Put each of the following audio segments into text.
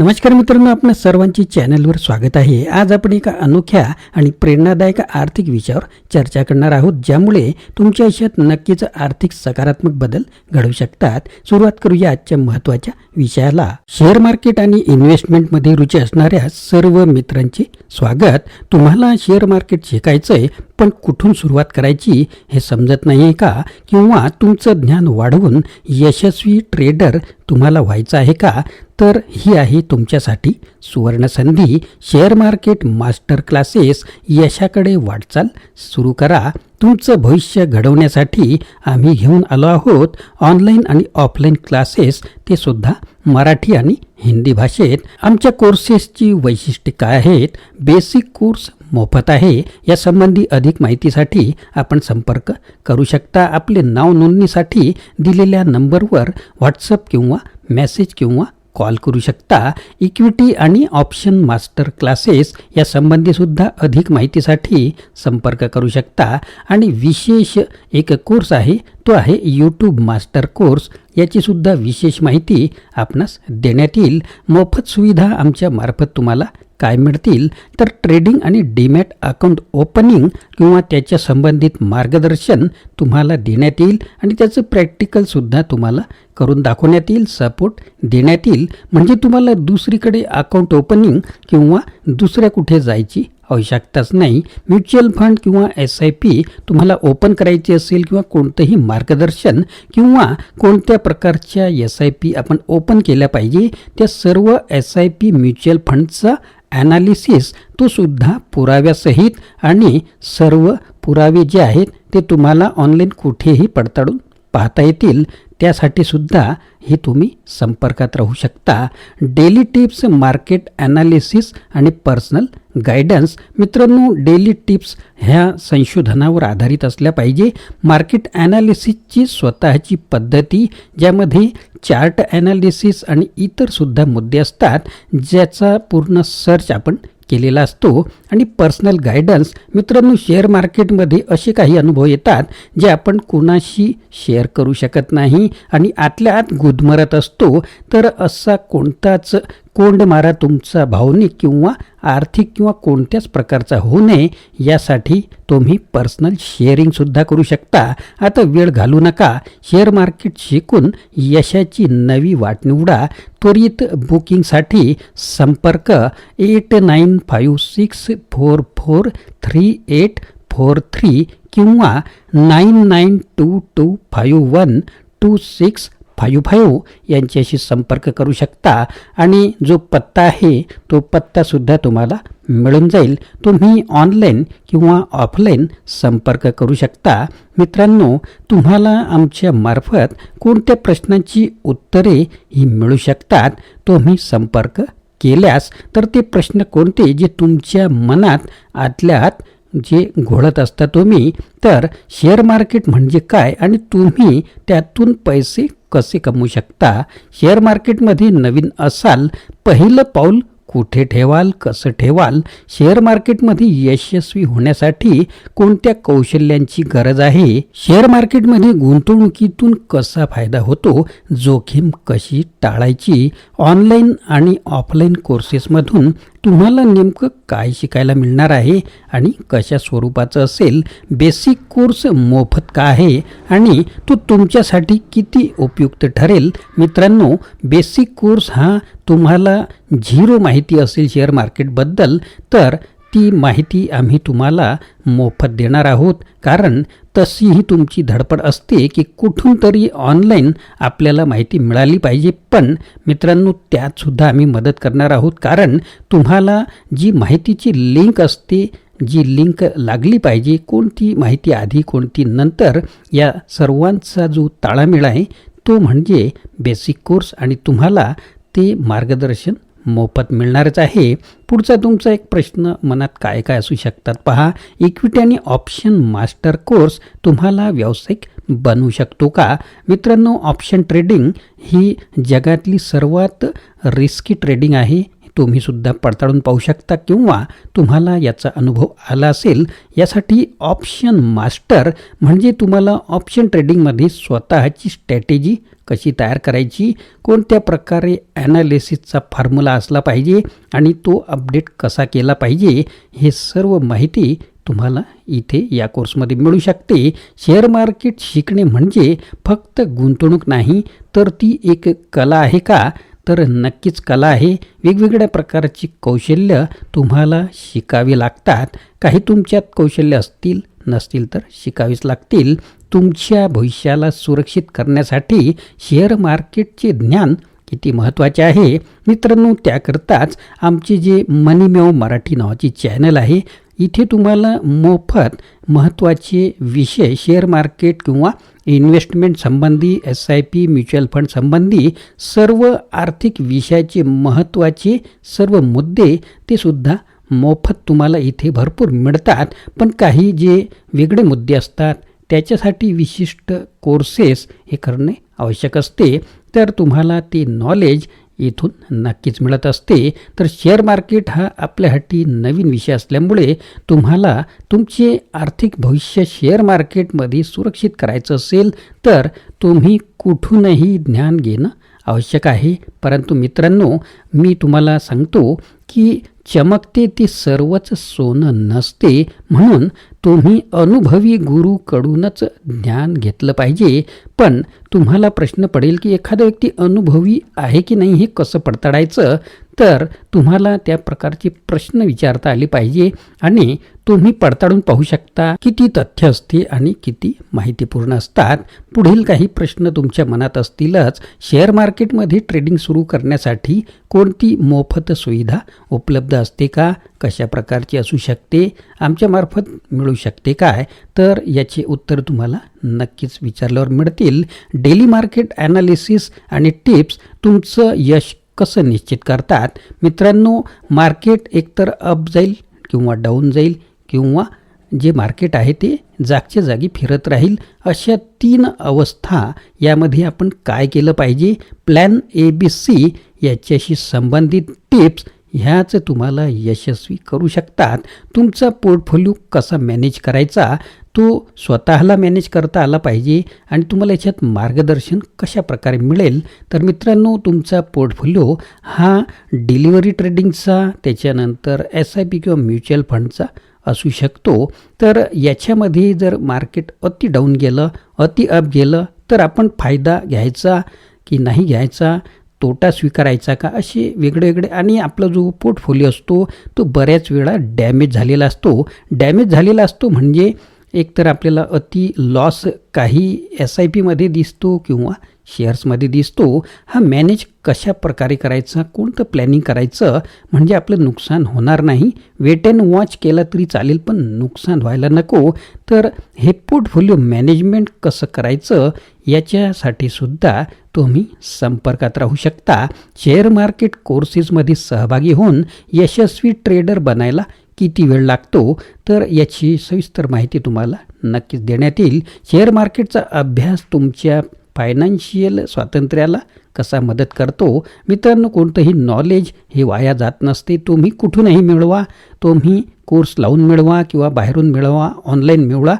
नमस्कार मित्रांनो आपल्या सर्वांची चॅनलवर स्वागत आहे. आज आपण एका अनोख्या आणि प्रेरणादायक आर्थिक विषयावर चर्चा करणार आहोत ज्यामुळे तुमच्या आयुष्यात नक्कीच आर्थिक सकारात्मक बदल घडू शकतात. सुरुवात करूया आजच्या महत्त्वाच्या विषयाला. शेअर मार्केट आणि इन्व्हेस्टमेंटमध्ये रुची असणाऱ्या सर्व मित्रांचे स्वागत. तुम्हाला शेअर मार्केट शिकायचंय पण कुठून सुरुवात करायची हे समजत नाही आहे का? किंवा तुमचं ज्ञान वाढवून यशस्वी ट्रेडर तुम्हाला व्हायचं आहे का? तर ही आहे तुमच्यासाठी सुवर्णसंधी. शेअर मार्केट मास्टर क्लासेस यशाकडे वाटचाल सुरू करा. तुमचं भविष्य घडवण्यासाठी आम्ही घेऊन आलो आहोत. ऑनलाईन आणि ऑफलाईन क्लासेस ते सुद्धा मराठी आणि हिंदी भाषेत. आमच्या कोर्सेसची वैशिष्ट्ये काय आहेत? बेसिक कोर्स मोफत आहे. यासंबंधी अधिक माहितीसाठी आपण संपर्क करू शकता. आपले नाव नोंदणीसाठी दिलेल्या नंबरवर व्हॉट्सअप किंवा मेसेज किंवा कॉल करू शकता. इक्विटी आणि ऑप्शन मास्टर क्लासेस या संबंधीसुद्धा अधिक माहितीसाठी संपर्क करू शकता. आणि विशेष एक कोर्स आहे तो आहे यूट्यूब मास्टर कोर्स याचीसुद्धा विशेष माहिती आपणास देण्यात येईल. मोफत सुविधा आमच्या मार्फत तुम्हाला काय मिळतील तर ट्रेडिंग आणि डीमॅट अकाउंट ओपनिंग किंवा त्याच्या संबंधित मार्गदर्शन तुम्हाला देण्यात येईल आणि त्याचं प्रॅक्टिकलसुद्धा तुम्हाला करून दाखवण्यात येईल सपोर्ट देण्यात येईल. म्हणजे तुम्हाला दुसरीकडे अकाउंट ओपनिंग किंवा दुसऱ्या कुठे जायची आवश्यकताच नाही. म्युच्युअल फंड किंवा एस आय पी तुम्हाला ओपन करायची असेल किंवा कोणतंही मार्गदर्शन किंवा कोणत्या प्रकारच्या एस आय पी आपण ओपन केल्या पाहिजे त्या सर्व एस आय पी म्युच्युअल फंडचा ॲनालिसिस तो सुद्धा पुराव्यासहित आणि सर्व पुरावे जे आहेत ते तुम्हाला ऑनलाईन कुठेही पडताळून पाहता येतील त्यासाठी सुद्धा हे तुम्ही संपर्कात राहू शकता. डेली टिप्स मार्केट ॲनालिसिस आणि पर्सनल गायडन्स. मित्रांनो डेली टिप्स ह्या संशोधनावर आधारित असल्या पाहिजे. मार्केट ॲनालिसिसची स्वतःची पद्धती ज्यामध्ये चार्ट ॲनालिसिस आणि इतरसुद्धा मुद्दे असतात ज्याचा पूर्ण सर्च आपण केलेला असतो आणि पर्सनल गायडन्स मित्रांनो शेअर मार्केटमध्ये असे काही अनुभव येतात जे आपण कुणाशी शेअर करू शकत नाही आणि आतल्या आत गुदमरत असतो. तर असा कोणताच कोंडमारा तुमचा भावनिक किंवा आर्थिक किंवा कोणत्याच प्रकारचा होऊ नये यासाठी तुम्ही पर्सनल शेअरिंगसुद्धा करू शकता. आता वेळ घालू नका. शेअर मार्केट शिकून यशाची नवी वाट निवडा. त्वरित बुकिंगसाठी संपर्क eight nine five six four four three eight four three किंवा nine nine two two five one two six five five यांच्याशी संपर्क करू शकता आणि जो पत्ता आहे तो पत्तासुद्धा तुम्हाला मिळून जाईल. तुम्ही ऑनलाईन किंवा ऑफलाईन संपर्क करू शकता. मित्रांनो तुम्हाला आमच्या मार्फत कोणत्या प्रश्नांची उत्तरे ही मिळू शकतात तुम्ही संपर्क केल्यास तर ते प्रश्न कोणते जे तुमच्या मनात आतल्या आत जे घोळत असता तुम्ही तर शेअर मार्केट म्हणजे काय आणि तुम्ही त्यातून पैसे कसे कमवू शकता? शेअर मार्केटमध्ये नवीन असाल पहिलं पाऊल कुठे ठेवाल कसं ठेवाल? शेअर मार्केटमध्ये यशस्वी होण्यासाठी कोणत्या कौशल्यांची गरज आहे? शेअर मार्केटमध्ये गुंतवणुकीतून कसा फायदा होतो? जोखीम कशी टाळायची? ऑनलाईन आणि ऑफलाईन कोर्सेसमधून तुम्हाला नेमकं काय शिकायला मिळणार आहे आणि कशा स्वरूपाचं असेल बेसिक कोर्स मोफत का आहे आणि तो तुमच्यासाठी किती उपयुक्त ठरेल? मित्रांनो बेसिक कोर्स हा तुम्हाला झिरो माहिती असेल शेअर मार्केटबद्दल तर ती माहिती आम्ही तुम्हाला मोफत देणार आहोत. कारण तशीही तुमची धडपड असते की कुठून तरी ऑनलाईन आपल्याला माहिती मिळाली पाहिजे. पण मित्रांनो त्यातसुद्धा आम्ही मदत करणार आहोत. कारण तुम्हाला जी माहितीची लिंक असते जी लिंक लागली पाहिजे कोणती माहिती आधी कोणती नंतर या सर्वांचा जो ताळामेळ आहे तो म्हणजे बेसिक कोर्स आणि तुम्हाला ते मार्गदर्शन मोफत मिळणारच आहे. पुढचा तुमचा एक प्रश्न मनात काय काय असू शकतात? पहा इक्विटी आणि ऑप्शन मास्टर कोर्स तुम्हाला व्यावसायिक बनवू शकतो का? मित्रांनो ऑप्शन ट्रेडिंग ही जगातली सर्वात रिस्की ट्रेडिंग आहे. तुम्ही सुद्धा पडताळून पाहू शकता किंवा तुम्हाला याचा अनुभव आला असेल. यासाठी ऑप्शन मास्टर म्हणजे तुम्हाला ऑप्शन ट्रेडिंगमध्ये स्वतःची स्ट्रॅटेजी कशी तयार करायची? कोणत्या प्रकारे ॲनालिसिसचा फॉर्म्युला असला पाहिजे आणि तो अपडेट कसा केला पाहिजे? हे सर्व माहिती तुम्हाला इथे या कोर्समध्ये मिळू शकते. शेअर मार्केट शिकणे म्हणजे फक्त गुंतवणूक नाही तर ती एक कला आहे का? तर नक्कीच कला आहे. वेगवेगळ्या प्रकारची कौशल्य तुम्हाला शिकावी लागतात. काही तुमच्यात कौशल्य असतील नसतील तर शिकावीच लागतील. तुमच्या भविष्याला सुरक्षित करण्यासाठी शेअर मार्केटचे ज्ञान किती महत्त्वाचे आहे? मित्रांनो त्याकरताच आमचे जे मनीमेव मराठी नावाची चॅनल आहे इथे तुम्हाला मोफत महत्त्वाचे विषय शेअर मार्केट किंवा इन्व्हेस्टमेंट संबंधी S I P mutual fund संबंधी सर्व आर्थिक विषयाचे महत्त्वाचे सर्व मुद्दे ते सुद्धा मोफत तुम्हाला इथे भरपूर मिळतात. पण काही जे वेगळे मुद्दे असतात त्याच्यासाठी विशिष्ट कोर्सेस हे करणे आवश्यक असते. तर तुम्हाला ते नॉलेज इथून नक्कीच मिळत असते. तर शेअर मार्केट हा आपल्यासाठी नवीन विषय असल्यामुळे तुम्हाला तुमचे आर्थिक भविष्य शेअर मार्केटमध्ये सुरक्षित करायचं असेल तर तुम्ही कुठूनही ज्ञान घेणं आवश्यक आहे. परंतु मित्रांनो मी तुम्हाला सांगतो की चमकते ते सर्वच सोनं नसते म्हणून तुम्ही अनुभवी गुरुकडूनच ज्ञान घेतलं पाहिजे. पण तुम्हाला प्रश्न पडेल की एखादा व्यक्ती अनुभवी आहे की नाही हे कसं पडताळायचं? तर तुम्हाला त्या प्रकारचे प्रश्न विचारता आले पाहिजे आणि तुम्ही पडताळून पाहू शकता किती तथ्य असते आणि किती माहितीपूर्ण असतात. पुढील काही प्रश्न तुमच्या मनात असतीलच. शेअर मार्केटमध्ये ट्रेडिंग सुरू करण्यासाठी कोणती मोफत सुविधा उपलब्ध असते का? कशा प्रकारची असू शकते? आमच्यामार्फत मिळू शकते काय? तर याचे उत्तर तुम्हाला नक्कीच विचारल्यावर मिळतील. डेली मार्केट ॲनालिसिस आणि टिप्स तुमचं यश कसं निश्चित करतात? मित्रांनो मार्केट एकतर अप जाईल किंवा डाऊन जाईल किंवा जे मार्केट आहे ते जागच्या जागी फिरत राहील अशा तीन अवस्था यामध्ये आपण काय केलं पाहिजे? प्लॅन ए बी सी याच्याशी संबंधित टिप्स ह्याच तुम्हाला यशस्वी करू शकतात. तुमचा पोर्टफोलिओ कसा मॅनेज करायचा? तो स्वतःला मॅनेज करता आला पाहिजे आणि तुम्हाला याच्यात मार्गदर्शन कशा प्रकारे मिळेल? तर मित्रांनो तुमचा पोर्टफोलिओ हा डिलिव्हरी ट्रेडिंगचा त्याच्यानंतर एस आय पी किंवा म्युच्युअल फंडचा असू शकतो. तर याच्यामध्ये जर मार्केट अति डाऊन गेलं अति अप गेलं तर आपण फायदा घ्यायचा की नाही घ्यायचा? तोटा स्वीकारायचा का? असे वेगळे वेगळे आणि आपला जो पोर्टफोलिओ असतो तो बऱ्याच वेळा डॅमेज झालेला असतो. डॅमेज झालेला असतो म्हणजे एकतर आपल्याला अति लॉस काही एस आय पीमध्ये दिसतो किंवा शेअर्समध्ये दिसतो हा मॅनेज कशा प्रकारे करायचा कोणतं प्लॅनिंग करायचं म्हणजे आपलं नुकसान होणार नाही. वेट अँड वॉच केला तरी चालेल पण नुकसान व्हायला नको. तर हे पोर्टफोलिओ मॅनेजमेंट कसं करायचं याच्यासाठी सुद्धा तुम्ही संपर्कात राहू शकता. शेअर मार्केट कोर्सेसमध्ये सहभागी होऊन यशस्वी ट्रेडर बनायला किती वेळ लागतो तर याची सविस्तर माहिती तुम्हाला नक्कीच देण्यात येईल. शेअर मार्केटचा अभ्यास तुमच्या फायनान्शियल स्वातंत्र्याला कसा मदत करतो? मित्रांनो कोणतंही नॉलेज हे वाया जात नसते. तुम्ही कुठूनही मिळवा तुम्ही कोर्स लावून मिळवा किंवा बाहेरून मिळवा ऑनलाईन मिळवा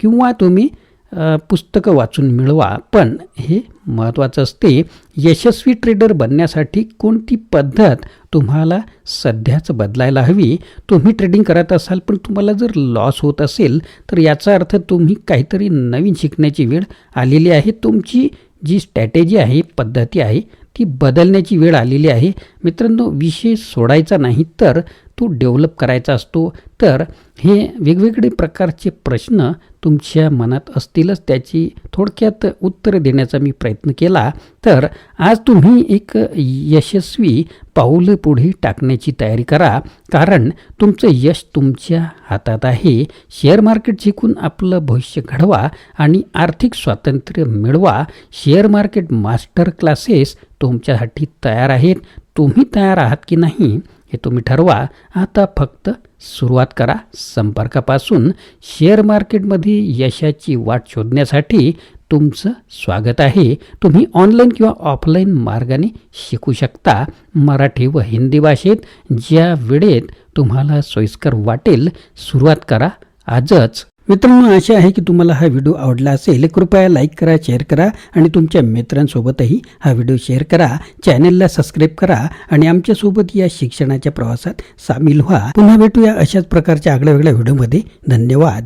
किंवा तुम्ही पुस्तकं वाचून मिळवा. पण हे महत्त्वाचं असते यशस्वी ट्रेडर बनण्यासाठी कोणती पद्धत तुम्हाला सध्याच बदलायला हवी? तुम्ही ट्रेडिंग करत असाल पण तुम्हाला जर लॉस होत असेल तर याचा अर्थ तुम्ही काहीतरी नवीन शिकण्याची वेळ आलेली आहे. तुमची जी स्ट्रॅटेजी आहे पद्धती आहे ती बदलण्याची वेळ आलेली आहे. मित्रांनो विषय सोडायचा नाही तर तो डेव्हलप करायचा असतो तर हे वेगवेगळे प्रकारचे प्रश्न तुमच्या मनात असतीलच त्याची थोडक्यात उत्तर देण्याचा मी प्रयत्न केला. तर आज तुम्ही एक यशस्वी पाऊल पुढे टाकण्याची तयारी करा कारण तुमचं यश तुमच्या हातात आहे. शेअर मार्केट शिकून आपलं भविष्य घडवा आणि आर्थिक स्वातंत्र्य मिळवा. शेअर मार्केट मास्टर क्लासेस तुमच्यासाठी तयार आहेत. तुम्ही तयार आहात की नाही? हे तुम्ही ठरवा. आता फक्त सुरुवात करा. संपर्कापासून शेअर मार्केटमध्ये यशाची वाट शोधण्यासाठी तुमचं स्वागत आहे. तुम्ही ऑनलाईन किंवा ऑफलाईन मार्गाने शिकू शकता. मराठी व हिंदी भाषेत ज्या वेळेत तुम्हाला सोयीस्कर वाटेल सुरुवात करा. आजच. मित्रांनो आशा आहे की तुम्हाला हा व्हिडिओ आवडला असेल. कृपया लाईक करा शेअर करा आणि तुमच्या मित्रांसोबतही हा व्हिडिओ शेअर करा. चॅनेलला सबस्क्राईब करा आणि आमच्यासोबत या शिक्षणाच्या प्रवासात सामील व्हा. पुन्हा भेटूया अशाच प्रकारच्या आगळ्या वेगळ्या व्हिडिओमध्ये. धन्यवाद.